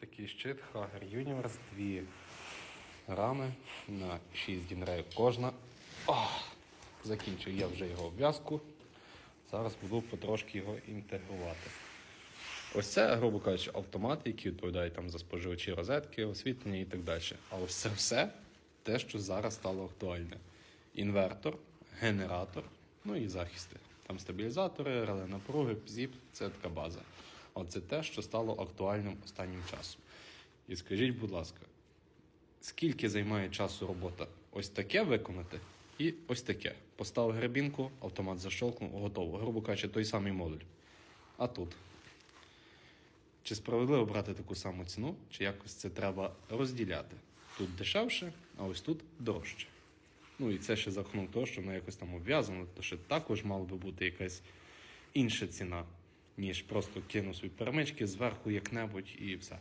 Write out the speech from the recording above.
такий щит Hager Universe, дві рами на 6 дінреїв кожна. О, закінчив я вже його обв'язку. Зараз буду потрошки його інтегрувати. Ось це, грубо кажучи, автомат, який відповідає там за споживачі розетки, освітлення і так далі. А ось це все те, що зараз стало актуальне. Інвертор, генератор, ну і захисти. Там стабілізатори, реле напруги, ЗІП це така база. Оце те, що стало актуальним останнім часом. І скажіть, будь ласка, скільки займає часу робота ось таке виконати і ось таке. Поставив гребінку, автомат защолкнув, готово. Грубо кажучи, той самий модуль. А тут. Чи справедливо брати таку саму ціну, чи якось це треба розділяти? Тут дешевше, а ось тут дорожче. Ну і це ще за рахунок того, що воно якось там обв'язано, то що також мала би бути якась інша ціна, ніж просто кинув свої перемички зверху як-небудь і все.